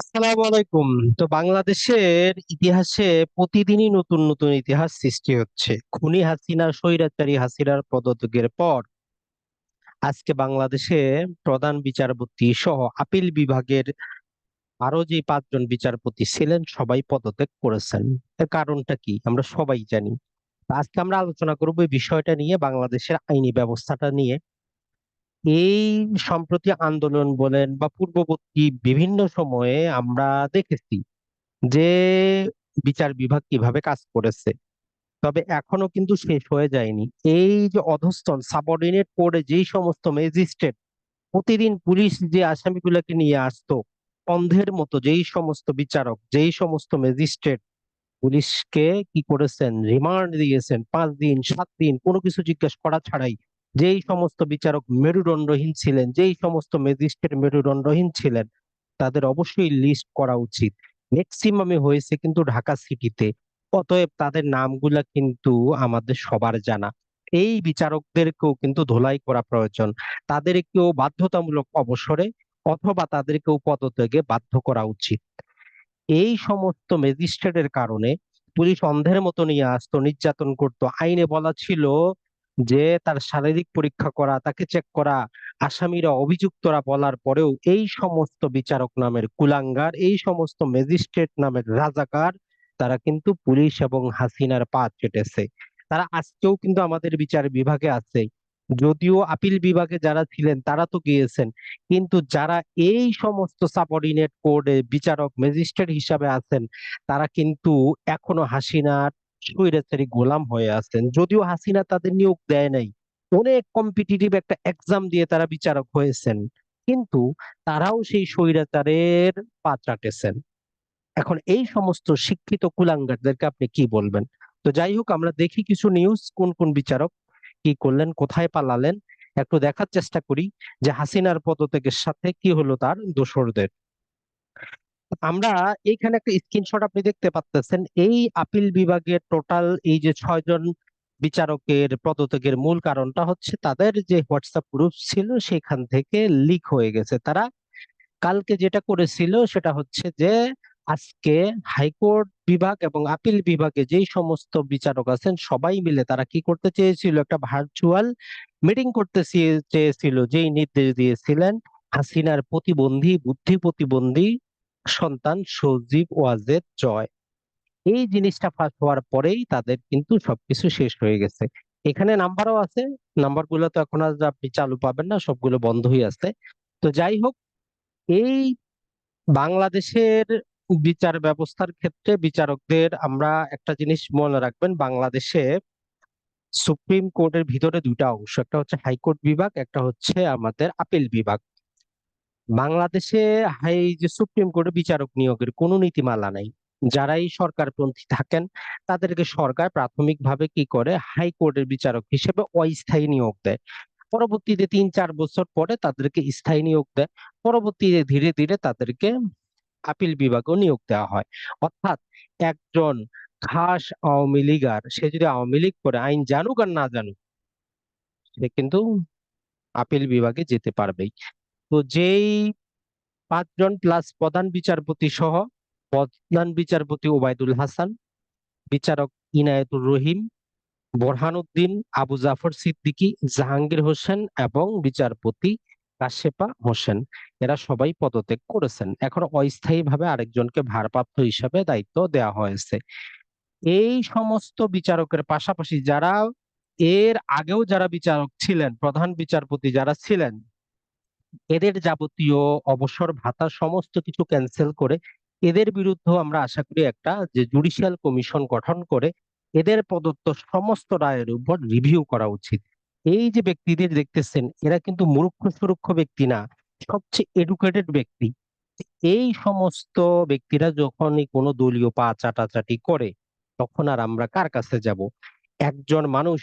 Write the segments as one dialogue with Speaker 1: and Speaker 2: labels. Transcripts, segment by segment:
Speaker 1: আসসালামু আলাইকুম। তো বাংলাদেশের ইতিহাসে প্রতিদিনই নতুন নতুন ইতিহাস সৃষ্টি হচ্ছে। খুনি হাসিনা, স্বৈরাচারী হাসিনার পদত্যাগের পর আজকে বাংলাদেশে প্রধান বিচারপতি সহ আপিল বিভাগের আরও যে পাঁচজন বিচারপতি ছিলেন, সবাই পদত্যাগ করেছেন। এর কারণটা কি? আমরা সবাই জানি। আজকে আমরা আলোচনা করব এই বিষয়টা নিয়ে, বাংলাদেশের আইনি ব্যবস্থাটা নিয়ে। এই সম্প্রতি আন্দোলন বলেন বা পূর্ববর্তী বিভিন্ন সময়ে আমরা দেখেছি যে বিচার বিভাগ কীভাবে কাজ করেছে। তবে এখনও কিন্তু শেষ হয়ে যায়নি। এই যে অধস্তন, সাবঅর্ডিনেট কোর্টে যেই সমস্ত ম্যাজিস্ট্রেট প্রতিদিন পুলিশ যে আসামিগুলোকে নিয়ে আসতো, অন্ধের মতো যেই সমস্ত বিচারক, যেই সমস্ত ম্যাজিস্ট্রেট, পুলিশকে কি করেছেন? রিমান্ড দিয়েছেন, পাঁচ দিন, সাত দিন, কোনো কিছু জিজ্ঞেস করা ছাড়াই যেই সমস্ত বিচারক মেরুদণ্ডহীন ছিলেন, যেই সমস্ত ম্যাজিস্ট্রেট মেরুদণ্ডহীন ছিলেন, তাদের অবশ্যই লিস্ট করা উচিত। ম্যাক্সিমামে হয়েছে কিন্তু ঢাকা সিটিতে অতএব তাদের নামগুলা কিন্তু আমাদের সবার জানা। এই বিচারকদেরকেও কিন্তু ধোলাই করা প্রয়োজন। তাদেরকেও বাধ্যতামূলক অবসরে অথবা তাদেরকেও পদত্যাগে বাধ্য করা উচিত। এই সমস্ত ম্যাজিস্ট্রেটের কারণে পুলিশ অন্ধের মতো নিয়ে আসতো, নির্যাতন করতো। আইনে বলা ছিল যে তার শারীরিক পরীক্ষা করা, তাকে চেক করা, আসামিরা অভিযুক্তরা বলার পরেও এই সমস্ত বিচারক নামের কুলাঙ্গার, এই সমস্ত ম্যাজিস্ট্রেট নামের রাজাকার, তারা কিন্তু পুলিশ এবং হাসিনার পা চেটেছে। তারা আজকেও কিন্তু আমাদের বিচার বিভাগে আছে। যদিও আপিল বিভাগে যারা ছিলেন, তারা তো গিয়েছেন। কিন্তু যারা এই সমস্ত সাবঅর্ডিনেট কোর্টে বিচারক ম্যাজিস্ট্রেট হিসাবে আছেন, তারা কিন্তু এখনও হাসিনার স্বৈরাচারী গোলাম হয়ে আছেন। যদিও হাসিনা তাদের নিয়োগ দেয় নাই। অনেক কম্পিটিটিভ একটা এক্সাম দিয়ে তারা বিচারক হয়েছেন। কিন্তু তারাও সেই স্বৈরাচারের পা চাটেছেন। এখন এই সমস্ত শিক্ষিত কুলাঙ্গারদেরকে আপনি কি বলবেন? তো যাই হোক, আমরা দেখি কিছু নিউজ কোন কোন বিচারক কি করলেন, কোথায় পালালেন। একটু দেখার চেষ্টা করি যে হাসিনার পদত্যাগের সাথে কি হলো তার দোসরদের। আমরা এইখানে একটা স্ক্রিনশট আপনি দেখতে পাচ্ছেন এই আপিল বিভাগের টোটাল এই যে ছয়জন বিচারকের, পদত্যাগের মূল কারণটা হচ্ছে তাদের যে হোয়াটসঅ্যাপ গ্রুপ ছিল সেখান থেকে লিক হয়ে গেছে। তারা কালকে যেটা করেছিল সেটা হচ্ছে যে আজকে হাইকোর্ট বিভাগ এবং আপিল বিভাগে যেই সমস্ত বিচারক আছেন সবাই মিলে তারা কি করতে চেয়েছিল? একটা ভার্চুয়াল মিটিং করতে চেয়ে- চেয়েছিল, যেই নির্দেশ দিয়েছিলেন হাসিনার প্রতিবন্ধী, বুদ্ধি প্রতিবন্ধী সন্তান সজীব ওয়াজেদ জয়। এই জিনিসটা ফাঁস হওয়ার পরেই তাদের কিন্তু সবকিছু শেষ হয়ে গেছে। এখানে নাম্বারও আছে নাম্বারগুলো তো এখন আর আপনি চালু পাবেন না, সবগুলো বন্ধই আছে। তো যাই হোক, এই বাংলাদেশের বিচার ব্যবস্থার ক্ষেত্রে বিচারকদের আমরা একটা জিনিস মনে রাখবেন, বাংলাদেশে সুপ্রিম কোর্টের ভিতরে দুটা অংশ, একটা হচ্ছে হাইকোর্ট বিভাগ, একটা হচ্ছে আমাদের আপিল বিভাগ। বাংলাদেশে হাই যে সুপ্রিম কোর্টে বিচারক নিয়োগের কোনো নীতিমালা নাই। যারাই সরকারপন্থী থাকেন, তাদেরকে সরকার প্রাথমিকভাবে কি করে? হাইকোর্টের বিচারক হিসেবে অস্থায়ী নিয়োগ দেয়। পরবর্তীতে তিন চার বছর পরে তাদেরকে স্থায়ী নিয়োগ দেয়। পরবর্তীতে ধীরে ধীরে তাদেরকে আপিল বিভাগেও নিয়োগ দেওয়া হয়। অর্থাৎ একজন খাস আওয়ামী লীগার, সে যদি আওয়ামী লীগ করে, আইন জানুক আর না জানুক, সে কিন্তু আপিল বিভাগে যেতে পারবেই। তো যেই পাঁচজন প্লাস প্রধান বিচারপতি সহ প্রধান বিচারপতি ওবায়দুল হাসান, বিচারক ইনায়েতুর রহিম, বোরহানউদ্দিন, আবু জাফর সিদ্দিকী, জাহাঙ্গীর হোসেন এবং বিচারপতি কাশেপা হোসেন। এরা সবাই পদত্যাগ করেছেন। এখন অস্থায়ীভাবে আরেকজনকে ভারপ্রাপ্ত হিসাবে দায়িত্ব দেওয়া হয়েছে। এই সমস্ত বিচারকের পাশাপাশি যারা এর আগেও যারা বিচারক ছিলেন, প্রধান বিচারপতি যারা ছিলেন এদের যাবতীয় অবসর ভাতা সমস্ত কিছু ক্যান্সেল করে এদের বিরুদ্ধেও আমরা আশা করি একটা যে জুডিশিয়াল কমিশন গঠন করে এদের প্রদত্ত সমস্ত রায়ের উপর রিভিউ করা উচিত। এই যে ব্যক্তিদের দেখতেছেন, এরা কিন্তু মূর্খ সুরক্ষ ব্যক্তি না, সবচেয়ে এডুকেটেড ব্যক্তি। এই সমস্ত ব্যক্তিরা যখনই কোনো দলীয় পা চাটাচাটি করে, তখন আর আমরা কার কাছে যাব? একজন মানুষ,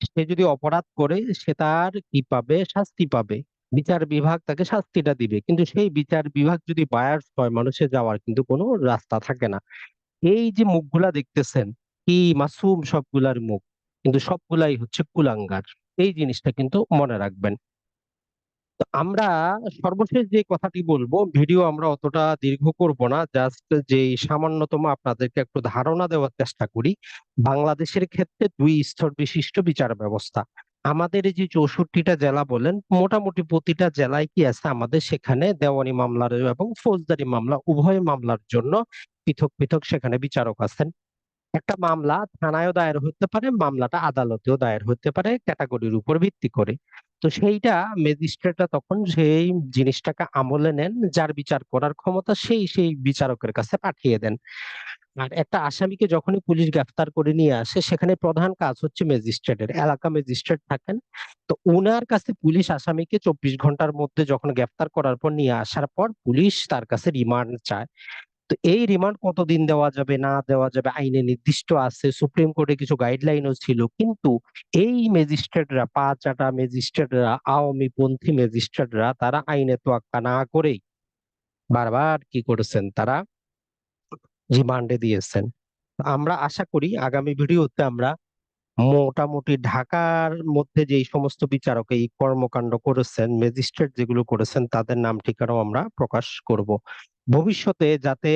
Speaker 1: সে যদি অপরাধ করে, সে তার কি পাবে? শাস্তি পাবে। বিচার বিভাগ তাকে শাস্তিটা দিবে। কিন্তু সেই বিচার বিভাগ যদি বায়ার্স হয়, মানুষের যাওয়ার কিন্তু কোনো রাস্তা থাকে না। এই যে মুখগুলা দেখতেছেন, কি মাসুম সবগুলার মুখ, কিন্তু সবগুলাই হচ্ছে কুলাঙ্গার। এই জিনিসটা কিন্তু মনে রাখবেন। তো আমরা সর্বশেষ যে কথাটি বলব, ভিডিও আমরা অতটা দীর্ঘ করব না জাস্ট যে সামান্যতম আপনাদেরকে একটু ধারণা দেওয়ার চেষ্টা করি, বাংলাদেশের ক্ষেত্রে দুই স্তর বিশিষ্ট বিচার ব্যবস্থা। আমাদের এই যে চৌষট্টিটা জেলা বলেন, মোটামুটি প্রতিটা জেলায় কি আছে আমাদের সেখানে দেওয়ানি মামলার এবং ফৌজদারি মামলা, উভয় মামলার জন্য পৃথক পৃথক সেখানে বিচারক আছেন। একটা মামলা থানায়ও দায়ের হতে পারে, মামলাটা আদালতেও দায়ের হতে পারে, ক্যাটাগরির উপর ভিত্তি করে। তো সেইটা ম্যাজিস্ট্রেটরা তখন সেই জিনিসটাকে আমলে নেন, যার বিচার করার ক্ষমতা সেই সেই বিচারকের কাছে পাঠিয়ে দেন। আর একটা আসামিকে যখনই পুলিশ গ্রেফতার করে নিয়ে আসে, সেখানে প্রধান কাজ হচ্ছে ম্যাজিস্ট্রেটের, এলাকা ম্যাজিস্ট্রেট থাকেন। তো ওনার কাছে পুলিশ আসামিকে চব্বিশ ঘণ্টার মধ্যে যখন গ্রেফতার করার পর নিয়ে আসার পর পুলিশ তার কাছে রিমান্ড চায়। তো এই রিমান্ড কতদিন দেওয়া যাবে, না দেওয়া যাবে, আইনে নির্দিষ্ট আছে, সুপ্রিম কোর্টে কিছু গাইডলাইনও ছিল, কিন্তু এই ম্যাজিস্ট্রেটরা পাঁচ আটা ম্যাজিস্ট্রেটরা, আওয়ামী পন্থী ম্যাজিস্ট্রেটরা, তারা আইনে তোয়াক্কা না করেই বারবার কি করেছেন তারা? রিমান্ডে দিয়েছেন। আমরা আশা করি আগামী ভিডিওতে আমরা মোটামুটি ঢাকার মধ্যে যে সমস্ত বিচারক এই কর্মকাণ্ড করেছেন ম্যাজিস্ট্রেট যেগুলো করেছেন, তাদের নাম ঠিকানাও আমরা প্রকাশ করব। ভবিষ্যতে যাতে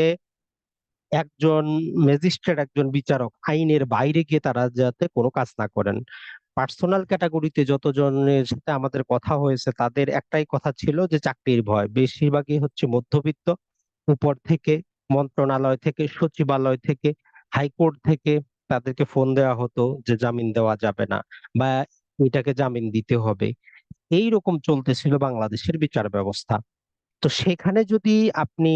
Speaker 1: একজন ম্যাজিস্ট্রেট একজন বিচারক আইনের বাইরে গিয়ে তারা যাতে কোনো কাজ না করেন। পার্সোনাল ক্যাটাগরিতে যতজনের সাথে আমাদের কথা হয়েছে, তাদের একটাই কথা ছিল যে চাকরির ভয়। বেশিরভাগই হচ্ছে মধ্যবিত্ত, উপর থেকে মন্ত্রণালয় থেকে, সচিবালয় থেকে, হাইকোর্ট থেকে তাদেরকে ফোন দেওয়া হতো যে জামিন দেওয়া যাবে না বা এটাকে জামিন দিতে হবে। এই রকম চলতেছিল বাংলাদেশের বিচার ব্যবস্থা। তো সেখানে যদি আপনি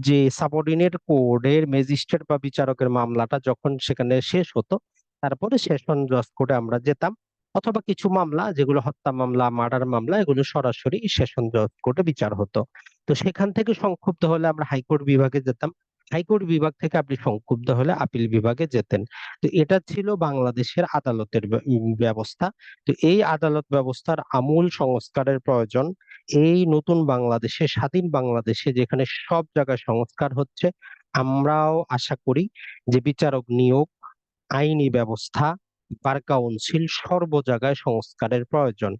Speaker 1: যে সাবঅর্ডিনেট কোর্টের ম্যাজিস্ট্রেট বা বিচারকের মামলাটা যখন সেখানে শেষ হতো, তারপরে সেশন জজ কোর্টে আমরা যেতাম, অথবা কিছু মামলা, যেগুলো হত্যা মামলা, মার্ডার মামলা, এগুলো সরাসরি সেশন জজ কোর্টে বিচার হতো। তো সেখান থেকে সংক্ষুব্ধ হলে আমরা হাইকোর্ট বিভাগে যেতাম। হাইকোর্ট বিভাগ থেকে আপনি সংক্ষুব্ধ হলে আপিল বিভাগে যেতেন। তো এটা ছিল বাংলাদেশের আদালতের ব্যবস্থা। তো এই আদালত ব্যবস্থার আমূল সংস্কারের প্রয়োজন। এই নতুন বাংলাদেশে, স্বাধীন বাংলাদেশে যেখানে সব জায়গায় সংস্কার হচ্ছে, আমরাও আশা করি যে বিচারক নিয়োগ, আইনি ব্যবস্থা, বার কাউন্সিল সর্ব জায়গায় সংস্কারের প্রয়োজন।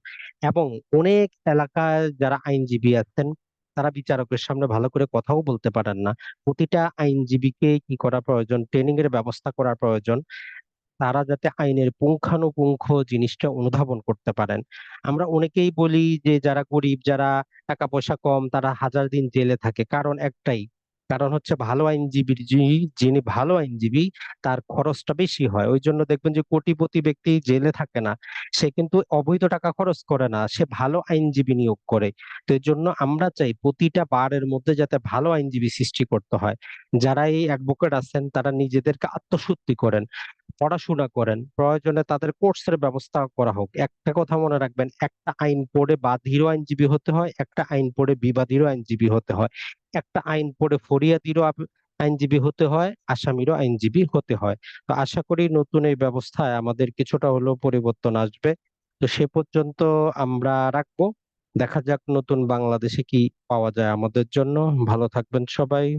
Speaker 1: এবং অনেক এলাকায় যারা আইনজীবী আছেন তারা বিচারকের সামনে ভালো করে কথাও বলতে পারেন না। প্রতিটা আইনজীবীকে কি করা প্রয়োজন? ট্রেনিং এর ব্যবস্থা করা প্রয়োজন। তারা যাতে আইনের পুঙ্খানুপুঙ্খ জিনিসটা অনুধাবন করতে পারেন। আমরা অনেকেই বলি যে, যারা গরিব, যারা টাকা পয়সা কম, তারা হাজার দিন জেলে থাকে। কারণ একটাই কারণ হচ্ছে ভালো আইনজীবীর যিনি ভালো আইনজীবী, তার খরচটা বেশি হয়। ওই জন্য দেখবেন যে কোটিপতি ব্যক্তি জেলে থাকে না। সে কিন্তু অবৈধ টাকা খরচ করে না, সে ভালো আইনজীবী নিয়োগ করে। তো এর জন্য আমরা চাই প্রতিটা বারের মধ্যে যাতে ভালো আইনজীবী সৃষ্টি করতে হয়। যারা এই অ্যাডভোকেট আছেন, তারা নিজেদেরকে আত্মশুদ্ধি করেন। পড়াশোনা করেন, প্রয়োজনে তাদের কোর্সের ব্যবস্থা করা হোক। একটা কথা মনে রাখবেন, একটা আইন পড়ে বাদীরও আইনজীবী হতে হয়, একটা আইন পড়ে বিবাদীরও আইনজীবী হতে হয়। একটা আইন পড়ে ফরিয়াদিরও আইনজীবী হতে হয়, আসামিরও আইনজীবী হতে হয়। তো আশা করি নতুন এই ব্যবস্থায় আমাদের কিছুটা হলেও পরিবর্তন আসবে। তো সে পর্যন্ত আমরা রাখব। দেখা যাক নতুন বাংলাদেশে কি পাওয়া যায় আমাদের জন্য। ভালো থাকবেন সবাই।